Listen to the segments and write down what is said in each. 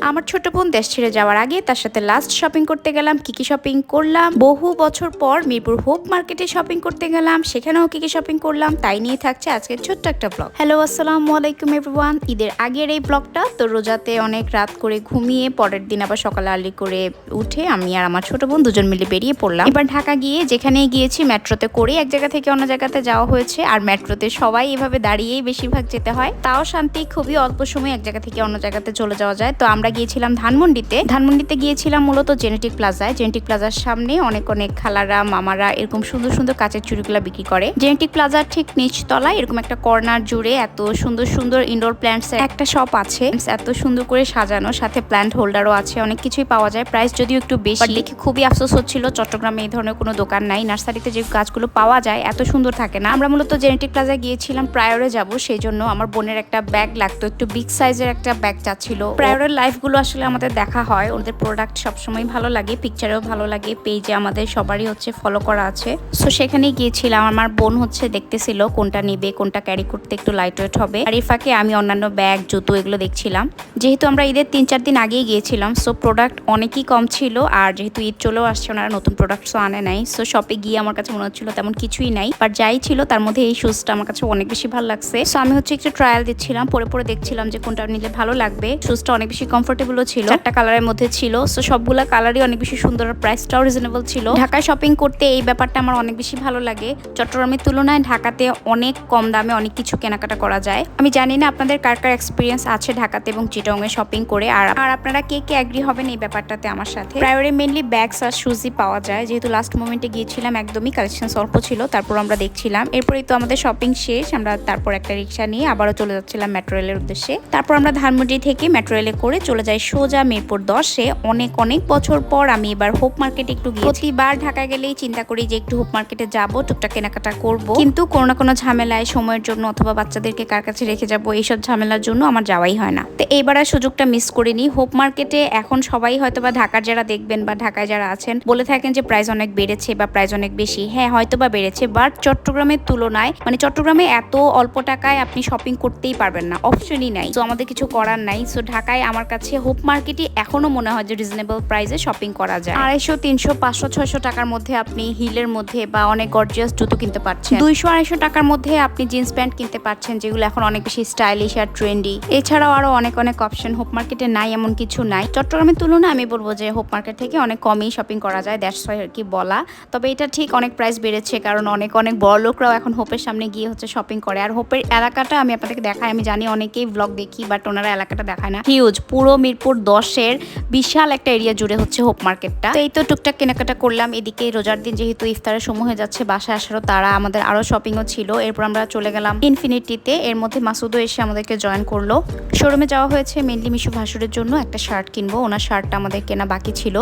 আমার ছোট বোন দেশ ছেড়ে যাওয়ার আগে তার সাথে লাস্ট শপিং করতে গেলাম, কি কি শপিং করলাম। বহু বছর পর মিরপুর হোপ মার্কেটে শপিং করতে গেলাম, সেখানেও কি কি শপিং করলাম, তাই নিয়ে থাকছে আজকের ছোট্ট একটা ব্লগ হ্যালো আসসালামু আলাইকুম এভরিওয়ান ঈদের আগের এই ব্লগটা তো রোজাতে অনেক রাত করে ঘুমিয়ে পরের দিন আবার সকালে আর্লি করে উঠে আমি আর আমার ছোট বোন দুজন মিলে বেরিয়ে পড়লাম। এবার ঢাকা গিয়ে যেখানে গিয়েছি, মেট্রোতে করে এক জায়গা থেকে অন্য জায়গাতে যাওয়া হয়েছে। আর মেট্রোতে সবাই এভাবে দাঁড়িয়েই বেশিরভাগ যেতে হয়। তাও শান্তি, খুবই অল্প সময় এক জায়গা থেকে অন্য জায়গাতে চলে যাওয়া যায়। তো আমরা গিয়েছিলাম ধানমন্ডিতে। ধানমন্ডিতে গিয়েছিলাম মূলত জেনেটিক প্লাজায় জেনেটিক প্লাজার সামনে অনেক অনেক খালারা মামারা এরকম সুন্দর সুন্দর কাঁচের চুড়িগুলো বিক্রি করে। জেনেটিক প্লাজার ঠিক নিচ তলায় এরকম একটা কর্নার জুড়ে এত সুন্দর সুন্দর ইনডোর প্ল্যান্টস একটা শপ আছে। এত সুন্দর করে সাজানো সাথে প্ল্যান্ট হোল্ডারও আছে। অনেক কিছুই পাওয়া যায়। প্রাইস যদিও একটু বেশি। দেখে খুবই আফসোস হচ্ছিল চট্টগ্রামে এই ধরনের কোনো দোকান নাই। নার্সারিতে যে গাছগুলো পাওয়া যায় এত সুন্দর থাকে না। আমরা মূলত জেনেটিক প্লাজায় গিয়েছিলাম প্রায়রে যাব সেই জন্য আমার বোনের একটা ব্যাগ লাগতো একটু বিগ সাইজের একটা ব্যাগ চাচ্ছিল। প্রায়রের লাইফগুলো আসলে আমাদের দেখা হয়, ওদের প্রোডাক্ট সবসময় ভালো লাগে পিকচারেও ভালো লাগে পেজে আমাদের সবারই হচ্ছে ফলো করা আছে। সো সেখানেই গিয়েছিলাম, আমার বোন হচ্ছে দেখতেছিল কোনটা নিবে, কোনটা ক্যারি করতে একটু লাইট ওয়েট হবে। আর ফাঁকে আমি অন্যান্য ব্যাগ জুতো এগুলো দেখছিলাম। যেহেতু আমরা ঈদের তিন চার দিন আগেই গিয়েছিলাম সো প্রোডাক্ট অনেকই কম ছিল, আর যেহেতু ঈদ চলেও আসছে, ওনারা নতুন প্রোডাক্টসও আনে নাই। সো শপে গিয়ে আমার কাছে মনে হচ্ছিল তেমন কিছুই নাই বাট যাই ছিল, তার মধ্যে এই শুজটা আমার কাছে অনেক বেশি ভালো লাগছে। সো আমি হচ্ছে একটু ট্রায়াল দিচ্ছিলাম, পরে পরে দেখছিলাম যে কোনটা নিলে ভালো লাগবে। শুজটা অনেক বেশি কমফোর্টেবলও ছিল। চারটা কালারের মধ্যে ছিল। সো সবগুলা কালারই অনেক বেশি সুন্দর। আর প্রাইসটাও রিজনেবল ছিল। ঢাকায় শপিং করতে এই ব্যাপারটা আমার অনেক বেশি ভালো লাগে। চট্টগ্রামের তুলনায় ঢাকাতে অনেক কম দামে অনেক কিছু কেনাকাটা করা যায়। আমি জানি না আপনাদের কার কার এক্সপিরিয়েন্স আছে ঢাকাতে এবং চিটংয়ে শপিং করে। আর আর আপনারা কে কে অ্যাগ্রি হবেন এই ব্যাপারটাতে আমার সাথে? প্রায়োরে মেনলি ব্যাগস আর শুজই পাওয়া যায়। যেহেতু লাস্ট মোমেন্টে গিয়েছিলাম একদমই কালেকশন অল্প ছিল তারপর আমরা দেখছিলাম। এরপরেই তো আমাদের শপিং শেষ আমরা তারপর একটা রিক্সা নিয়ে আবারও চলে যাচ্ছিলাম মেট্রো রেলের উদ্দেশ্যে। তারপর আমরা ধানমন্ডি থেকে মেট্রো রেলে করে চলে যাই সোজা মিরপুর দশে। অনেক অনেক বছর পর আমি এবার হোপ মার্কেটে একটু গিয়ে প্রতিবার ঢাকা গেলেই চিন্তা করি যে একটু হোপ মার্কেটে যাব, টুকটাক কেনাকাটা করব। কিন্তু কোনো না কোনো ঝামেলায় সময়ের জন্য অথবা বাচ্চাদেরকে কার কাছে রেখে যাব, এইসব ঝামেলার জন্য আমার যাওয়াই হয় না। তো এইবার আর সুযোগটা মিস করিনি। হোপ মার্কেটে এখন সবাই হয়তো বা ঢাকার যারা দেখবেন বা ঢাকায় যারা আছেন, বলে থাকেন যে প্রাইস অনেক বেড়েছে বা প্রাইস অনেক বেশি। হ্যাঁ হয়তো বা বেড়েছে বাট চট্টগ্রামের তুলনায় মানে চট্টগ্রামে এত অল্প টাকায় আপনি শপিং করতেই পারবেন না। অপশনই নাই। তো আমাদের কিছু করার নাই। সো ঢাকায় আমার কাছে হোপ মার্কেটই এখনও মনে হয় যে রিজনেবল প্রাইসে শপিং করা যায়। আড়াইশো তিনশো পাঁচশো ছয়শো টাকার মধ্যে আপনি হিলের মধ্যে বা অনেক গর্জিয়াস জুতো কিনতে পারছেন। দুইশো আড়াইশো টাকার মধ্যে আপনি জিন্স প্যান্ট কিনতে পারছেন যেগুলো এখন অনেক বেশি স্টাইলিশ আর ট্রেন্ডি এছাড়াও আরও অনেক অনেক অপশন হোপ মার্কেটে নাই এমন কিছু নাই। চট্টগ্রামের তুলনায় আমি বলব যে হোপ মার্কেট থেকে অনেক কমই শপিং করা যায় দ্যাটস ওয়াই আর কি বলা। তবে এটা ঠিক অনেক প্রাইস বেড়েছে কারণ অনেক অনেক বড় লোকরাও এখন হোপের সামনে গিয়ে হচ্ছে শপিং করে। আর হোপের এলাকাটা আমি আপনাদেরকে দেখাই আমি জানি অনেকেই ব্লগ দেখি বাট ওনারা এলাকাটা দেখায় না। হিউজ পুরো মিরপুর দশের বিশাল একটা এরিয়া জুড়ে হচ্ছে হোপ মার্কেটটা এই তো টুকটাক কেনাকাটা করলাম। এদিকে রোজার দিন যেহেতু ইফতারের সময় হয়ে যাচ্ছে, বাসায় আসারও তারা আমাদের আরও শপিংও ছিল। এরপর আমরা চলে গেলাম ইনফিনিটিতে এর মধ্যে মাসুদও এসে আমাদেরকে জয়েন করল। শোরুমে যাওয়া হয়েছে মেনলি মিশু ভাসুরের জন্য একটা শার্ট কিনবো। ওনার শার্টটা আমাদের কেনা বাকি ছিল।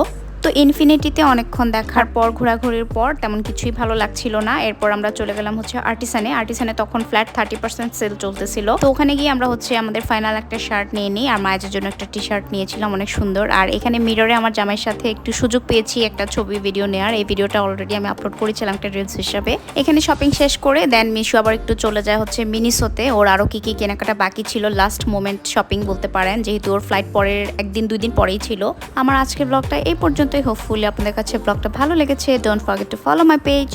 তো ইনফিনিটিতে অনেকক্ষণ দেখার পর, ঘোরাঘুরির পর তেমন কিছুই ভালো লাগছিল না। এরপর আমরা চলে গেলাম হচ্ছে আর্টিসানে আর্টিসানে তখন ফ্ল্যাট থার্টি পার্সেন্ট সেল চলতেছিল। তো ওখানে গিয়ে আমরা হচ্ছে আমাদের ফাইনাল একটা শার্ট নিয়ে নিই। আর মায়ের জন্য একটা টি শার্ট নিয়েছিলাম, অনেক সুন্দর। আর এখানে মিররে আমার জামাইয়ের সাথে একটু সুযোগ পেয়েছি একটা ছবি ভিডিও নেওয়ার এই ভিডিওটা অলরেডি আমি আপলোড করেছিলাম একটা রিলস হিসাবে। এখানে শপিং শেষ করে দেন মিশু আবার একটু চলে যায় হচ্ছে মিনিসোতে ওর আরও কী কী কেনাকাটা বাকি ছিল লাস্ট মোমেন্ট শপিং বলতে পারেন। যেহেতু ওর ফ্লাইট পরের একদিন, দুই দিন পরেই ছিল। আমার আজকের ব্লগটা এই পর্যন্তই হোপফুলি আপনাদের কাছে ব্লগটা ভালো লেগেছে don't forget to follow my page